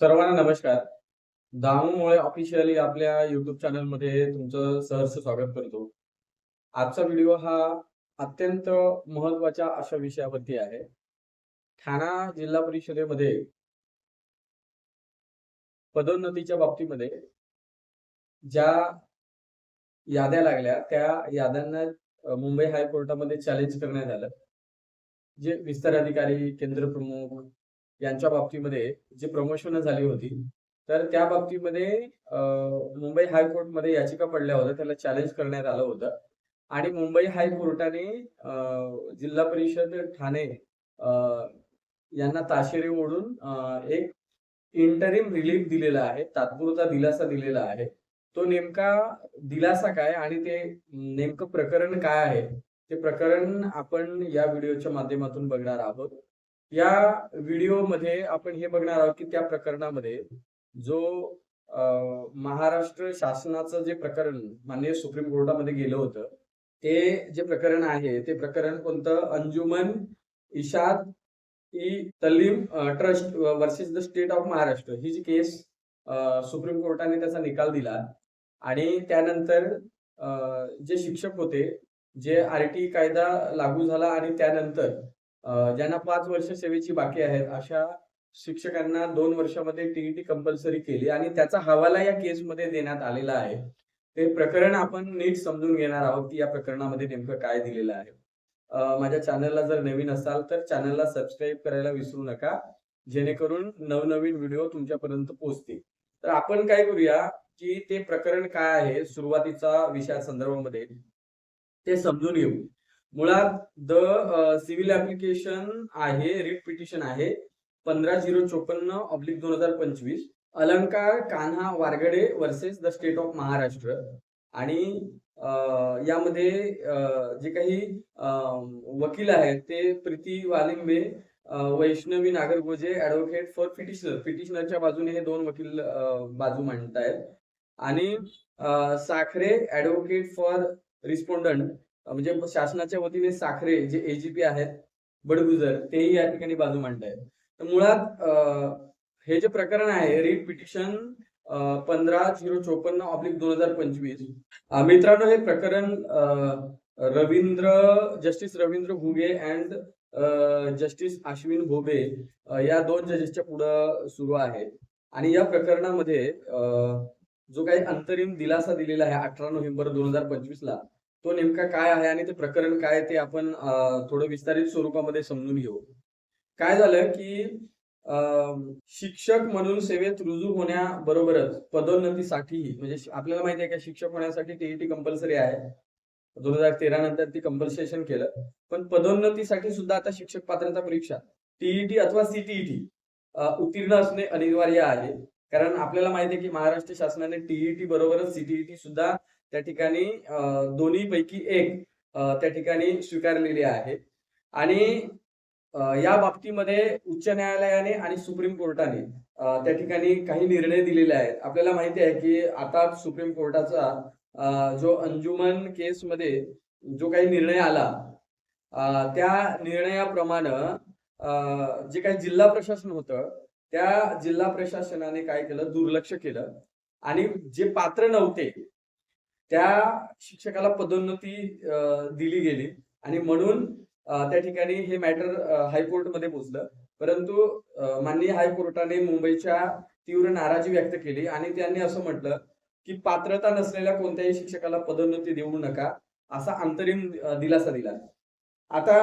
सर्वांना नमस्कार. दामूमुळे ऑफिशियली आपल्या युट्यूब चॅनलमध्ये तुमचं सहर्ष स्वागत करतो. आजचा व्हिडिओ हा अत्यंत महत्त्वाच्या अशा विषयावरती आहे. ठाणा जिल्हा परिषदेमध्ये पदोन्नतीच्या बाबतीमध्ये ज्या याद्या लागल्या, त्या याद्यांना मुंबई हायकोर्टामध्ये चॅलेंज करण्यात आलं. जे विस्तार अधिकारी, केंद्र प्रमुख यांच्या बाबतीमध्ये जी प्रमोशन झाली होती, तर त्या बाबतीमध्ये मुंबई हायकोर्टमध्ये याचिका पडल्या होत्या. त्याला चॅलेंज करण्यात आलं होतं आणि मुंबई हायकोर्टाने जिल्हा परिषद ठाणे यांना ताशेरे ओढून एक इंटरिम रिलीफ दिलेला आहे. तात्पुरता दिलासा दिलेला आहे. तो नेमका दिलासा काय आणि ते नेमकं प्रकरण काय आहे? ते प्रकरण आपण या व्हिडिओच्या माध्यमातून बघणार आहोत. या व्हिडिओमध्ये आपण हे बघणार आहोत, की त्या प्रकरणामध्ये जो महाराष्ट्र शासनाचं जे प्रकरण माननीय सुप्रीम कोर्टामध्ये गेलं होतं, ते जे प्रकरण आहे, ते प्रकरण कोणतं? Anjuman Ishad e Taleem trust versus the state of Maharashtra ही जी केस सुप्रीम कोर्टाने त्याचा निकाल दिला आणि त्यानंतर अ, जे शिक्षक होते, जे आर-टी कायदा लागू झाला आणि त्यानंतर ज्यांना पाच वर्ष सेवेची बाकी आहेत, अशा शिक्षकांना दोन वर्षामध्ये टीईटी कंपल्सरी केली आणि त्याचा हवाला या केसमध्ये देण्यात आलेला आहे. ते प्रकरण आपण नीट समजून घेणार आहोत, की या प्रकरणामध्ये नेमकं काय दिलेलं आहे. माझ्या चॅनलला जर नवीन असाल, तर चॅनलला सबस्क्राईब करायला विसरू नका, जेणेकरून नवनवीन व्हिडिओ तुमच्यापर्यंत पोहोचतील. तर आपण काय करूया, की ते प्रकरण काय आहे, सुरुवातीचा विषया संदर्भामध्ये ते समजून घेऊ. मुळात द सिव्हिल ऍप्लिकेशन आहे, रिट पिटिशन आहे 15054/2025 Alankar Kanha Wargade versus the state of Maharashtra. आणि यामध्ये जे काही वकील आहेत, ते Preeti Walimbe, Vaishnavi Nagargoje advocate for petitioner. पिटिशनरच्या बाजूने हे दोन वकील बाजू मांडतायत. आणि साखरे ऍडव्होकेट फॉर रिस्पोंडंट म्हणजे शासनाच्या वतीने साखरे जे एजीपी आहेत, बडगुजर तेही या ठिकाणी बाजू मांडतायत. तर मुळात हे जे प्रकरण आहे रीट पिटिशन अ, 15054/2025 अ, मित्रांनो हे प्रकरण Ravindra justice Ravindra Ghuge and justice Ashwin Bhobe या दोन जजेसच्या पुढं सुरू आहे आणि या प्रकरणामध्ये जो काही अंतरिम दिलासा दिलेला आहे 18 नोव्हेंबर 2025 ला, तो नेमका काय आहे आणि ते प्रकरण काय ते आपण थोडं विस्तारित स्वरूपामध्ये समजून घेऊ. काय झालं, की शिक्षक म्हणून सेवेत रुजू होण्याबरोबरच पदोन्नतीसाठी म्हणजे आपल्याला माहिती आहे, का शिक्षक होण्यासाठी टी-ई-टी दोन आहे. 2013 नंतर ती कंपल्सेशन केलं. पण पदोन्नतीसाठी सुद्धा आता शिक्षक पात्रता परीक्षा टी ईटी अथवा सीटीईटी उत्तीर्ण असणे अनिवार्य आहे. कारण आपल्याला माहिती आहे, की महाराष्ट्र शासनाने टीईटी बरोबरच सीटीईटी सुद्धा त्या ठिकाणी दोन्ही दोन्हीपैकी एक त्या ठिकाणी स्वीकारलेली आहे. आणि या बाबतीमध्ये उच्च न्यायालयाने आणि सुप्रीम कोर्टाने त्या ठिकाणी काही निर्णय दिलेले आहेत. आपल्याला माहिती आहे, की आता सुप्रीम कोर्टाचा जो अंजुमन केसमध्ये जो काही निर्णय आला, त्या निर्णयाप्रमाणे जे काही जिल्हा प्रशासन होतं, त्या जिल्हा प्रशासनाने काय केलं, दुर्लक्ष केलं. आणि जे पात्र नव्हते, त्या शिक्षकाला पदोन्नती दिली गेली आणि म्हणून त्या ठिकाणी हे मॅटर हायकोर्टमध्ये पोहोचलं. परंतु माननीय हायकोर्टाने मुंबईच्या तीव्र नाराजी व्यक्त केली आणि त्यांनी असं म्हटलं, की पात्रता नसलेल्या कोणत्याही शिक्षकाला पदोन्नती देऊ नका, असा अंतरिम दिलासा दिला. आता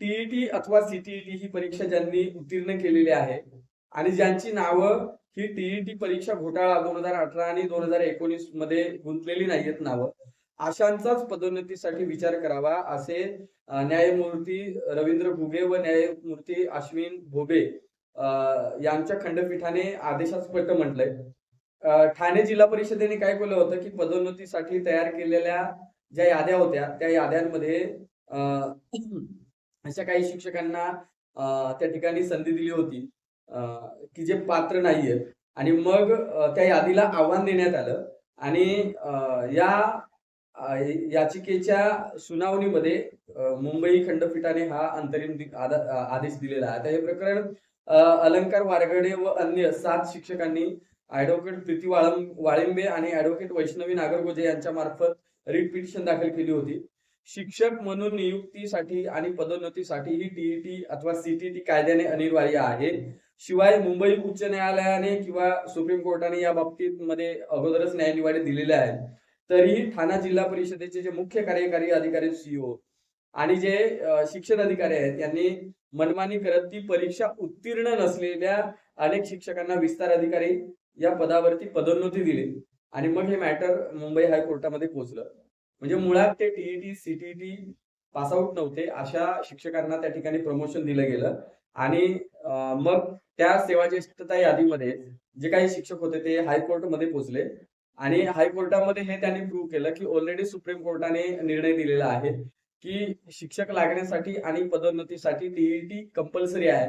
टी-ई-टी अथवा सीटीईटी ही परीक्षा ज्यांनी उत्तीर्ण केलेली आहे आणि ज्यांची नावं ही टी-ई-टी परीक्षा घोटाळा 2018 आणि 2019 मध्ये गुंतलेली नाहीयेत नावं, अशांचाच पदोन्नतीसाठी विचार करावा असे न्यायमूर्ती रवींद्र घुगे व न्यायमूर्ती अश्विन भोबे यांच्या खंडपीठाने आदेशात स्पष्ट म्हटलंय. ठाणे जिल्हा परिषदेने काय केलं होतं, की पदोन्नतीसाठी तयार केलेल्या ज्या याद्या होत्या, त्या याद्यांमध्ये अशा काही शिक्षकांना त्या ठिकाणी संधी दिली होती की जे पात्र नाहीयेत आणि मग त्या यादीला आव्हान देण्यात आलं. आणि या याचिकेच्या सुनावणीमध्ये मुंबई खंडपीठाने हा अंतरिम आदेश दिलेला आहे. आता हे प्रकरण अलंकार वारगडे व अन्य सात शिक्षकांनी ऍडव्होकेट प्रीती वाळं वाळिंबे आणि ऍडव्होकेट वैष्णवी नागरगोजे यांच्या मार्फत रिट पिटिशन दाखल केली होती. शिक्षक म्हणून नियुक्तीसाठी आणि पदोन्नतीसाठी ही टीईटी अथवा सीटीटी कायद्याने अनिवार्य आहे. शिवाय मुंबई उच्च न्यायालयाने किंवा सुप्रीम कोर्टाने या बाबतीत मध्ये अगोदरच न्यायनिवाडे दिलेले आहेत. तरी ठाणा जिल्हा परिषदेचे जे मुख्य कार्यकारी अधिकारी सीओ आणि जे शिक्षण अधिकारी आहेत यांनी मनमानी करत ती परीक्षा उत्तीर्ण नसलेल्या अनेक शिक्षकांना विस्तार अधिकारी या पदावरती पदोन्नती दिली. आणि मग हे मॅटर मुंबई हायकोर्टामध्ये पोहोचलं. म्हणजे मुळात ते टीईटी सीटीटी पास आउट नव्हते अशा शिक्षकांना त्या ठिकाणी प्रमोशन दिलं गेलं. आणि मग त्या सेवा ज्येष्ठता यादीमध्ये जे काही शिक्षक होते ते हायकोर्टमध्ये पोहोचले. आणि हायकोर्टामध्ये हे त्यांनी प्रूव्ह केलं की ऑलरेडी सुप्रीम कोर्टाने निर्णय दिलेला आहे की शिक्षक लागण्यासाठी आणि पदोन्नतीसाठी डीईटी कंपल्सरी आहे.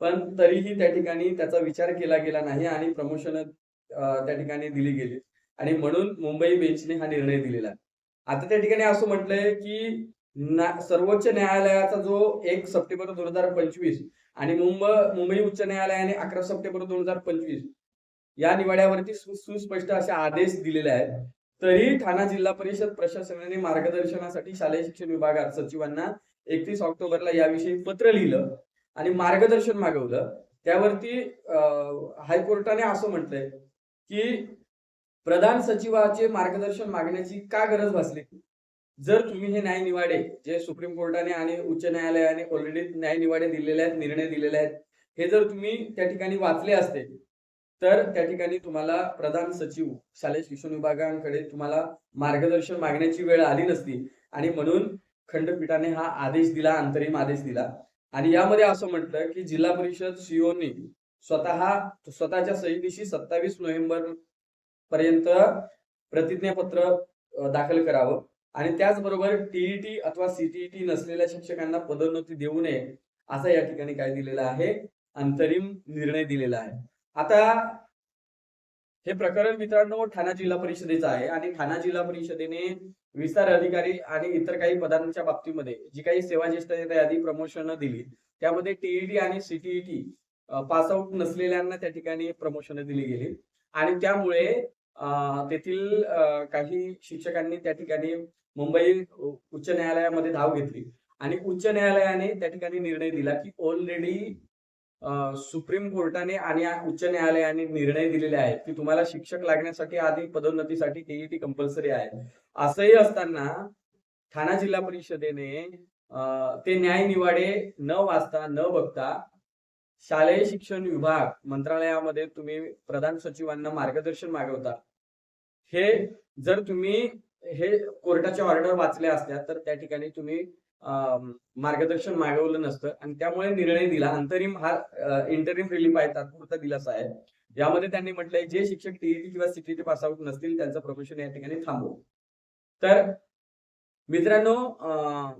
पण तरीही त्या ठिकाणी त्याचा विचार केला गेला नाही आणि प्रमोशन त्या ठिकाणी दिली गेली. आणि म्हणून मुंबई बेंचने हा निर्णय दिलेला. आहे आता त्या ठिकाणी असं म्हटलंय की सर्वोच्च न्यायालयाचा जो एक सप्टेंबर दोन हजार पंचवीस आणि मुंबई मुंबई उच्च न्यायालयाने अकरा सप्टेंबर दोन हजार पंचवीस या निवाड्यावरती सु- सुस्पष्ट असे आदेश दिलेले आहेत. तरी ठाणा जिल्हा परिषद प्रशासनाने मार्गदर्शनासाठी शालेय शिक्षण विभागात सचिवांना एकतीस ऑक्टोबरला याविषयी पत्र लिहिलं आणि मार्गदर्शन मागवलं. त्यावरती हायकोर्टाने असं म्हटलंय की प्रधान सचिवाचे मार्गदर्शन मागण्याची का गरज भासली? जर तुम्ही हे न्याय निवाडे जे सुप्रीम कोर्टाने आणि उच्च न्यायालयाने ऑलरेडी न्याय निवाडे दिलेले आहेत निर्णय दिलेले आहेत हे जर तुम्ही त्या ठिकाणी वाचले असते तर त्या ठिकाणी तुम्हाला प्रधान सचिव शालेय शिक्षण विभागाकडे तुम्हाला मार्गदर्शन मागण्याची वेळ आली नसती. आणि म्हणून खंडपीठाने हा आदेश दिला अंतरिम आदेश दिला. आणि यामध्ये असं म्हटलं की जिल्हा परिषद सीओनी स्वतः स्वतःच्या सहीनिशी सत्तावीस नोव्हेंबर पर्यंत प्रतिज्ञापत्र दाखल करावं. आणि त्याचबरोबर टीईटी अथवा सीटीईटी नसलेल्या शिक्षकांना पदोन्नती देऊ नये असा या ठिकाणी काय दिलेला आहे? अंतरिम निर्णय दिलेला आहे. आता हे प्रकरण मित्रांनो ठाणा जिल्हा परिषदेचं आहे आणि ठाणा जिल्हा परिषदेने विस्तार अधिकारी आणि इतर काही पदांच्या बाबतीमध्ये जी काही सेवा ज्येष्ठ यादी प्रमोशन दिली त्यामध्ये टीईटी आणि सीटीईटी पास आउट नसलेल्यांना त्या ठिकाणी प्रमोशन दिली गेली. आणि त्यामुळे तेथील काही शिक्षकांनी त्या ठिकाणी मुंबई उच्च न्यायालयामध्ये धाव घेतली. आणि उच्च न्यायालयाने त्या ठिकाणी निर्णय दिला की ऑलरेडी सुप्रीम कोर्टाने आणि उच्च न्यायालयाने निर्णय दिलेले आहेत की तुम्हाला शिक्षक लागण्यासाठी आधी पदोन्नतीसाठी केईटी कंपल्सरी आहे. असंही असताना ठाणा जिल्हा परिषदेने ते न्याय निवाडे न वाचता न बघता शालेय शिक्षण विभाग मंत्रालयामध्ये तुम्ही प्रधान सचिवांना मार्गदर्शन मागवता. हे जर तुम्ही हे कोर्टाच्या ऑर्डर वाचल्या असल्या तर त्या ठिकाणी तुम्ही अं, मार्गदर्शन मागवलं नसतं. आणि त्यामुळे निर्णय दिला. अंतरिम हा इंटरिम रिलीफ आहे तात्पुरता दिलासा आहे. यामध्ये त्यांनी म्हटलंय जे शिक्षक टीईटी किंवा सीटीटी पास आउट नसतील त्यांचं प्रमोशन या ठिकाणी थांबव. तर मित्रांनो अं,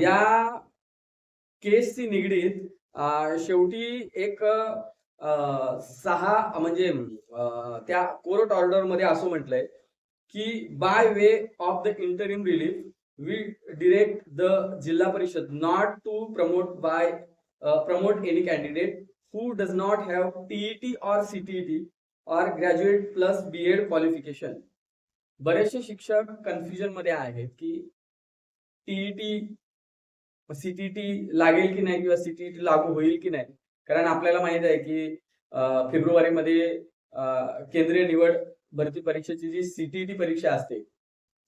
या केसशी निगडीत शेवटी एक सहा म्हणजे त्या कोर्ट ऑर्डरमध्ये असं म्हटलंय की by way of the interim relief we direct the Zilla Parishad not to promote by promote any candidate who does not have TET or CTET or graduate plus B Ed qualification बरेचसे शिक्षक कन्फ्युजनमध्ये आहेत की TET CTT लागेल की नाही किंवा CTT लागू होईल की नाही? कारण आपल्याला माहीत आहे की फेब्रुवारीमध्ये केंद्रीय निवड भरती परीक्षेची जी सीटीटी परीक्षा असते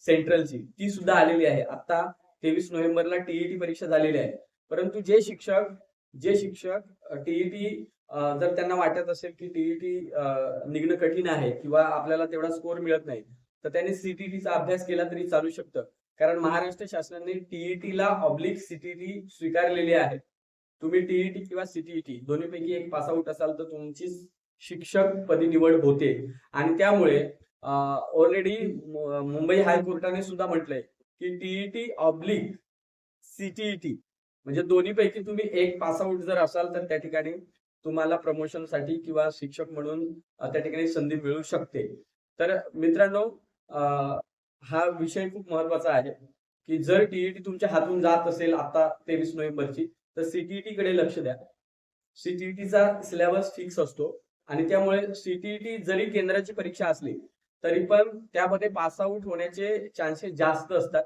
सेंट्रलची ती सुद्धा आलेली आहे. आता तेवीस नोव्हेंबरला टीईटी परीक्षा झालेली आहे. परंतु जे शिक्षक जे शिक्षक टीईटी जर त्यांना वाटत असेल की टीईटी निघणं कठीण आहे किंवा आपल्याला तेवढा स्कोर मिळत नाही तर त्यांनी सीटीटीचा अभ्यास केला तरी चालू शकतं. कारण महाराष्ट्र शासनाने टीईटी ला ऑब्लिक सीटीटी स्वीकारलेली आहे. तुम्ही टीईटी किंवा सीटीईटी दोन्हीपैकी एक पास आउट असाल तर तुमची शिक्षक पदी निवड होते. आणि त्यामुळे ऑलरेडी मुंबई हायकोर्टाने सुद्धा म्हटलंय की टीईटी ऑब्लिक सीटीईटी म्हणजे दोन्हीपैकी तुम्ही एक पास आउट जर असाल तर त्या ठिकाणी तुम्हाला प्रमोशनसाठी किंवा शिक्षक म्हणून त्या ठिकाणी संधी मिळू शकते. तर मित्रांनो हा विषय खूप महत्त्वाचा आहे की जर टीईटी तुमच्या हातून जात असेल आता तेवीस नोव्हेंबरची तर सीटीईटी कडे लक्ष द्या. सीटीईटीचा सिलेबस फिक्स असतो आणि त्यामुळे सीटीईटी जरी केंद्राची परीक्षा असली तरी पण त्यामध्ये पास आउट होण्याचे चान्सेस जास्त असतात.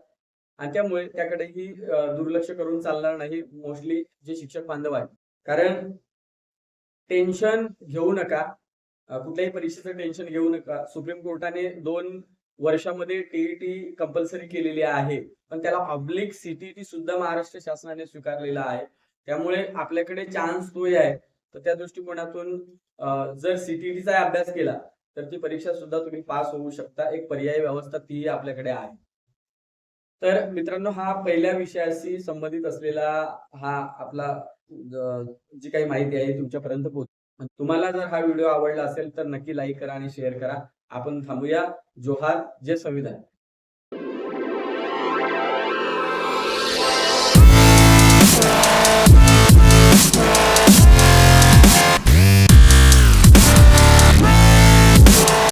आणि त्यामुळे त्याकडेही दुर्लक्ष करून चालणार नाही मोस्टली जे शिक्षक बांधव आहेत. कारण टेन्शन घेऊ नका कुठल्याही परीक्षेचं टेन्शन घेऊ नका. सुप्रीम कोर्टाने दोन वर्षामध्ये टीईटी कंपल्सरी केलेली आहे. पण त्याला पब्लिक सीटीटी सुद्धा महाराष्ट्र शासनाने स्वीकारलेला आहे. त्यामुळे आपल्याकडे चान्स तोही आहे. तर त्या दृष्टिकोनातून जर सीटीटीचा अभ्यास केला तर ती परीक्षा सुद्धा तुम्ही पास होऊ शकता. एक पर्यायी व्यवस्था ती आपल्याकडे आहे. तर मित्रांनो हा पहिल्या विषयाशी संबंधित असलेला हा आपला जी काही माहिती आहे तुमच्यापर्यंत पोहोच तुम्हाला जर हा व्हिडिओ आवडला असेल तर नक्की लाईक करा आणि शेअर करा. आपण थांबूया. जोहार जय संविधान.